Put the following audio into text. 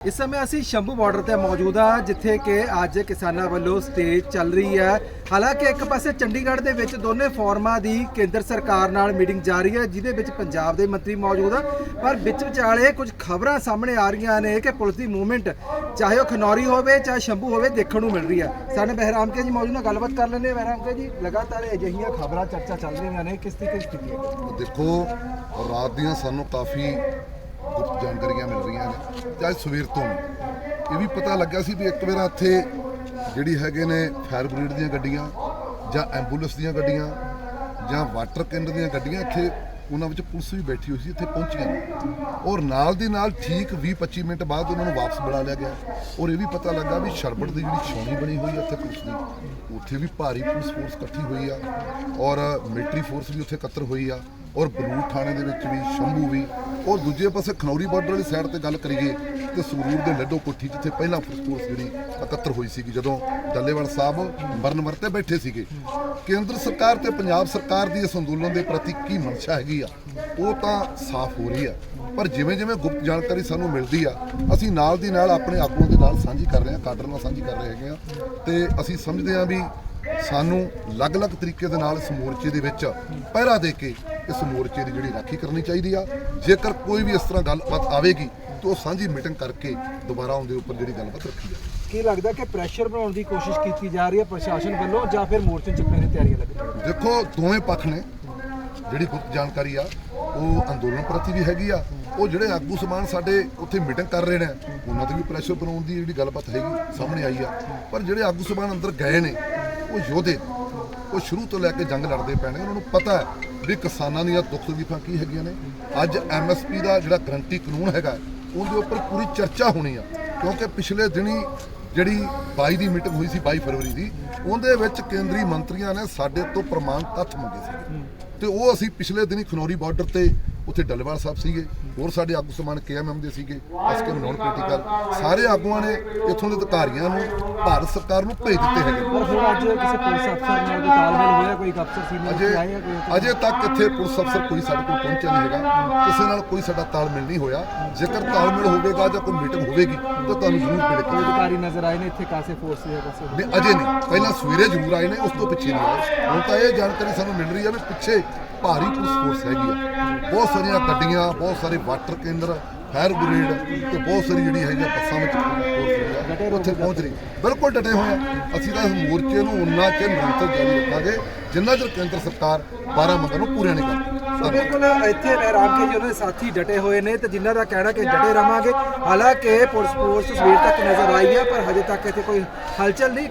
ਇਸ ਸਮੇਂ ਅਸੀਂ ਸ਼ੰਭੂ ਬਾਰਡਰ ਤੇ ਮੌਜੂਦ ਆ ਜਿੱਥੇ ਕਿ ਅੱਜ ਕਿਸਾਨਾਂ ਵੱਲੋਂ ਸਟੇਜ ਚੱਲ ਰਹੀ ਹੈ। ਹਾਲਾਂਕਿ ਇੱਕ ਪਾਸੇ ਚੰਡੀਗੜ੍ਹ ਦੇ ਵਿੱਚ ਦੋਨੇ ਫੋਰਮਾਂ ਦੀ ਕੇਂਦਰ ਸਰਕਾਰ ਨਾਲ ਮੀਟਿੰਗ ਜਾਰੀ ਹੈ, ਜਿਹਦੇ ਵਿੱਚ ਪੰਜਾਬ ਦੇ ਮੰਤਰੀ ਮੌਜੂਦ ਆ ਪਰ ਵਿੱਚ ਵਿਚਾਲੇ ਕੁਝ ਖਬਰਾਂ ਸਾਹਮਣੇ ਆ ਰਹੀਆਂ ਨੇ ਕਿ ਪੁਲਿਸ ਦੀ ਮੂਵਮੈਂਟ, ਚਾਹੇ ਉਹ ਖਨੌਰੀ ਹੋਵੇ ਚਾਹੇ ਸ਼ੰਭੂ ਹੋਵੇ, ਦੇਖਣ ਨੂੰ ਮਿਲ ਰਹੀ ਹੈ। ਸਾਡੇ ਬਹਿਰਾਮ ਕੇ ਜੀ ਮੌਜੂਦ ਨਾਲ ਗੱਲਬਾਤ ਕਰ ਲੈਂਦੇ ਹਾਂ ਬਹਿਰਾਮ ਕੇ ਜੀ। ਲਗਾਤਾਰ ਅਜਿਹੀਆਂ ਖਬਰਾਂ, ਚਰਚਾ ਚੱਲ ਰਹੀਆਂ ਨੇ, ਕਿਸ ਤਰੀਕੇ ਦੀ ਸਥਿਤੀ ਹੈ? ਦੇਖੋ, ਰਾਤ ਦੀਆਂ ਸਾਨੂੰ ਕਾਫੀ ਜਾਣਕਾਰੀਆਂ ਮਿਲ ਰਹੀਆਂ ਨੇ। ਤੇ ਅੱਜ ਸਵੇਰ ਤੋਂ ਇਹ ਵੀ ਪਤਾ ਲੱਗਾ ਸੀ ਵੀ ਇੱਕ ਵਾਰ ਇੱਥੇ ਜਿਹੜੀ ਹੈਗੇ ਨੇ ਫਾਇਰ ਬ੍ਰਿਗੇਡ ਦੀਆਂ ਗੱਡੀਆਂ ਜਾਂ ਐਂਬੂਲੈਂਸ ਦੀਆਂ ਗੱਡੀਆਂ ਜਾਂ ਵਾਟਰ ਕੇਂਦਰ ਦੀਆਂ ਗੱਡੀਆਂ ਇੱਥੇ ਉਹਨਾਂ ਵਿੱਚ ਪੁਲਿਸ ਵੀ ਬੈਠੀ ਹੋਈ ਸੀ, ਇੱਥੇ ਪਹੁੰਚੀਆਂ ਔਰ ਨਾਲ ਦੀ ਨਾਲ ਠੀਕ 20-25 ਮਿੰਟ ਬਾਅਦ ਉਹਨਾਂ ਨੂੰ ਵਾਪਸ ਬੁਲਾ ਲਿਆ ਗਿਆ। ਔਰ ਇਹ ਵੀ ਪਤਾ ਲੱਗਾ ਵੀ ਸ਼ਰਬਟ ਦੀ ਜਿਹੜੀ ਛਾਉਣੀ ਬਣੀ ਹੋਈ ਹੈ ਇੱਥੇ ਪੁਲਿਸ ਦੀ, ਉੱਥੇ ਵੀ ਭਾਰੀ ਪੁਲਿਸ ਫੋਰਸ ਇਕੱਠੀ ਹੋਈ ਆ। ਔਰ ਮਿਲਟਰੀ ਫੋਰਸ ਵੀ ਉੱਥੇ ਇਕੱਤਰ ਹੋਈ ਆ। ਔਰ ਬਲੂਰ ਥਾਣੇ ਦੇ ਵਿੱਚ ਵੀ, ਸ਼ੰਭੂ ਵੀ, ਔਰ ਦੂਜੇ ਪਾਸੇ ਖਨੌਰੀ ਬਾਰਡਰ ਵਾਲੀ ਸਾਈਡ ਤੇ ਗੱਲ ਕਰੀਏ ਤੇ ਸੰਗਰੂਰ ਦੇ ਲੱਡੋ ਕੋਠੀ ਜਿੱਥੇ ਪਹਿਲਾਂ ਪੁਲਿਸ ਫੋਰਸ ਜਿਹੜੀ ਇਕੱਤਰ ਹੋਈ ਸੀਗੀ, ਜਦੋਂ ਡੱਲੇਵਾਲ ਸਾਹਿਬ ਬਰਨਮਰ ਵਰਤੇ ਬੈਠੇ ਸੀਗੇ। ਕੇਂਦਰ ਸਰਕਾਰ ਤੇ ਪੰਜਾਬ ਸਰਕਾਰ ਦੀ ਇਸ ਅੰਦੋਲਨ ਦੇ ਪ੍ਰਤੀ ਕੀ ਮਨਸ਼ਾ ਹੈਗੀ ਆ? ਉਹ ਤਾਂ ਸਾਫ਼ ਹੋ ਰਹੀ ਆ। ਪਰ ਜਿਵੇਂ ਜਿਵੇਂ ਗੁਪਤ ਜਾਣਕਾਰੀ ਸਾਨੂੰ ਮਿਲਦੀ ਆ, ਅਸੀਂ ਨਾਲ ਦੀ ਨਾਲ ਆਪਣੇ ਆਗੂਆਂ ਦੇ ਨਾਲ ਸਾਂਝੀ ਕਰ ਰਹੇ ਹਾਂ ਕਾਡਰ ਨਾਲ ਸਾਂਝੀ ਕਰ ਰਹੇ ਹੈਗੇ ਆ। ਤੇ ਅਸੀਂ ਸਮਝਦੇ ਹਾਂ ਵੀ ਸਾਨੂੰ ਅਲੱਗ-ਅਲੱਗ ਤਰੀਕੇ ਦੇ ਨਾਲ ਇਸ ਮੋਰਚੇ ਦੇ ਵਿੱਚ ਪਹਿਰਾ ਦੇ ਕੇ ਇਸ ਮੋਰਚੇ ਦੀ ਜਿਹੜੀ ਰਾਖੀ ਕਰਨੀ ਚਾਹੀਦੀ ਆ। ਜੇਕਰ ਕੋਈ ਵੀ ਇਸ ਤਰ੍ਹਾਂ ਗੱਲਬਾਤ ਆਵੇਗੀ ਤਾਂ ਉਹ ਸਾਂਝੀ ਮੀਟਿੰਗ ਕਰਕੇ ਦੁਬਾਰਾ ਉਹਦੇ ਉੱਪਰ ਜਿਹੜੀ ਗੱਲਬਾਤ ਰੱਖੀ ਜਾਵੇ। ਕੀ ਲੱਗਦਾ ਕਿ ਪ੍ਰੈਸ਼ਰ ਬਣਾਉਣ ਦੀ ਕੋਸ਼ਿਸ਼ ਕੀਤੀ ਜਾ ਰਹੀ ਹੈ ਪ੍ਰਸ਼ਾਸਨ ਵੱਲੋਂ ਜਾਂ ਫਿਰ ਮੋਰਚੇ ਚੁੱਕਣ ਦੀ ਤਿਆਰੀਆਂ ਲੱਗ ਰਹੀਆਂ ਦੇਖੋ ਦੋਵੇਂ ਪੱਖ ਨੇ। ਜਿਹੜੀ ਗੁਪਤ ਜਾਣਕਾਰੀ ਆ ਉਹ ਅੰਦੋਲਨ ਪ੍ਰਤੀ ਵੀ ਹੈਗੀ ਆ। ਉਹ ਜਿਹੜੇ ਆਗੂ ਸਮਾਨ ਸਾਡੇ ਉੱਥੇ ਮੀਟਿੰਗ ਕਰ ਰਹੇ ਨੇ ਉਹਨਾਂ ਤੇ ਵੀ ਪ੍ਰੈਸ਼ਰ ਬਣਾਉਣ ਦੀ ਜਿਹੜੀ ਗੱਲਬਾਤ ਹੈਗੀ ਸਾਹਮਣੇ ਆਈ ਆ। ਪਰ ਜਿਹੜੇ ਆਗੂ ਸਮਾਨ ਅੰਦਰ ਗਏ ਨੇ ਉਹ ਯੋਧੇ ਉਹ ਸ਼ੁਰੂ ਤੋਂ ਲੈ ਕੇ ਜੰਗ ਲੜਦੇ ਪੈਣੇ, ਉਹਨਾਂ ਨੂੰ ਪਤਾ ਹੈ ਵੀ ਕਿਸਾਨਾਂ ਦੀਆਂ ਦੁੱਖ ਤਕਲੀਫਾਂ ਕੀ ਹੈਗੀਆਂ ਨੇ। ਅੱਜ ਐਮਐਸਪੀ ਦਾ ਜਿਹੜਾ ਗਰੰਟੀ ਕਾਨੂੰਨ ਹੈਗਾ, ਉਹਦੇ ਉੱਪਰ ਪੂਰੀ ਚਰਚਾ ਹੋਣੀ ਆ, ਕਿਉਂਕਿ ਪਿਛਲੇ ਦਿਨੀ ਜਿਹੜੀ 22 ਦੀ ਮੀਟਿੰਗ ਹੋਈ ਸੀ 22 ਫਰਵਰੀ ਦੀ, ਉਹਦੇ ਵਿੱਚ ਕੇਂਦਰੀ ਮੰਤਰੀਆਂ ਨੇ ਸਾਡੇ ਤੋਂ ਪ੍ਰਮਾਣ ਤੱਥ ਮੰਗੇ ਸੀ ਤੇ ਉਹ ਅਸੀਂ ਪਿਛਲੇ ਦਿਨੀ ਖਨੌਰੀ ਬਾਰਡਰ ਤੇ ਉੱਥੇ ਡੱਲੇਵਾਲ ਸਾਹਿਬ ਸੀਗੇ ਹੋਰ ਸਾਡੇ ਆਗੂ ਸਮਾਨ ਕੇਐਮਐਮ ਦੇ ਸੀਗੇ ਐਸਕੇ ਨੌਨ ਪੋਲੀਟੀਕਲ ਸਾਰੇ ਆਗੂਆਂ ਨੇ ਇੱਥੋਂ ਦੇ ਅਧਿਕਾਰੀਆਂ ਨੂੰ ਭਾਰਤ ਸਰਕਾਰ ਨੂੰ ਭੇਜ ਦਿੱਤੇ ਹੈਗੇ। ਪਰ ਹੁਣ ਅੱਜ ਕਿਸੇ ਪੁਲਿਸ ਅਫਸਰ ਨਾਲ ਤਾਲਮੇਲ ਹੋਇਆ ਕੋਈ ਅਫਸਰ ਸੀਨੀਅਰ ਅਜੇ ਤੱਕ ਇੱਥੇ ਪੁਲਿਸ ਅਫਸਰ ਕੋਈ ਸਾਡੇ ਕੋਲ ਪਹੁੰਚਿਆ ਨਹੀਂ ਹੈਗਾ। ਕਿਸੇ ਨਾਲ ਕੋਈ ਸਾਡਾ ਤਾਲਮੇਲ ਨਹੀਂ ਹੋਇਆ। ਜੇਕਰ ਤਾਲਮੇਲ ਹੋਵੇਗਾ ਜਾਂ ਕੋਈ ਮੀਟਿੰਗ ਹੋਵੇਗੀ ਤਾਂ ਤੁਹਾਨੂੰ ਜ਼ਰੂਰ ਮਿਲੇ ਕੋਈ ਅਧਿਕਾਰੀ ਨਜ਼ਰ ਆਏ ਨੇ ਇੱਥੇ ਕਾਸੇ ਫੋਰਸ ਦੇ ਪਾਸੇ ਨਹੀਂ ਅਜੇ ਨਹੀਂ। ਪਹਿਲਾਂ ਸਵੇਰੇ ਜ਼ਰੂਰ ਆਏ ਨੇ ਉਸ ਤੋਂ ਪਿੱਛੇ ਨਹੀਂ ਆਏ। ਹੁਣ ਤਾਂ ਇਹ ਜਾਣਕਾਰੀ ਸਾਨੂੰ ਮਿਲ ਰਹੀ ਹੈ ਵੀ ਪਿੱਛੇ ਭਾਰੀ ਪੁਲਿਸ ਫੋਰਸ ਹੈਗੀ ਆ। ਬਹੁਤ ਸਾਰੀਆਂ ਗੱਡੀਆਂ, ਬਹੁਤ ਸਾਰੇ ਵਾਟਰ ਕੇਂਦਰ ਫਾਇਰ ਬ੍ਰਿਗੇਡ ਤੇ ਬਹੁਤ ਸਾਰੀ ਜਿਹੜੀ ਹੈਗੀ ਬੱਸਾਂ ਵਿੱਚ ਉੱਥੇ ਪਹੁੰਚ ਰਹੀ। ਬਿਲਕੁਲ ਡਟੇ ਹੋਏ ਆ। ਅਸੀਂ ਤਾਂ ਇਸ ਮੋਰਚੇ ਨੂੰ ਉਨਾ ਚਿਰ ਨਿਰੰਤਰ ਜਾਰੀ ਰੱਖਾਂਗੇ। ਜਿੰਨਾ ਚਿਰ ਕੇਂਦਰ ਸਰਕਾਰ 12 ਮੰਗਾਂ ਨੂੰ ਪੂਰੀਆਂ ਨਹੀਂ ਕਰਦੀ। ਬਿਲਕੁਲ, ਇੱਥੇ ਬਹਿਰਾਮ ਕੇ ਜੀ ਸਾਥੀ ਡਟੇ ਹੋਏ ਨੇ ਤੇ ਜਿਨ੍ਹਾਂ ਦਾ ਕਹਿਣਾ ਕਿ ਡਟੇ ਰਵਾਂਗੇ। ਹਾਲਾਂਕਿ ਪੁਲਿਸ ਫੋਰਸ ਸਵੇਰ ਤੱਕ ਨਜ਼ਰ ਆਈ ਹੈ ਪਰ ਹਜੇ ਤੱਕ ਇੱਥੇ ਕੋਈ ਹਲਚਲ ਨਹੀਂ।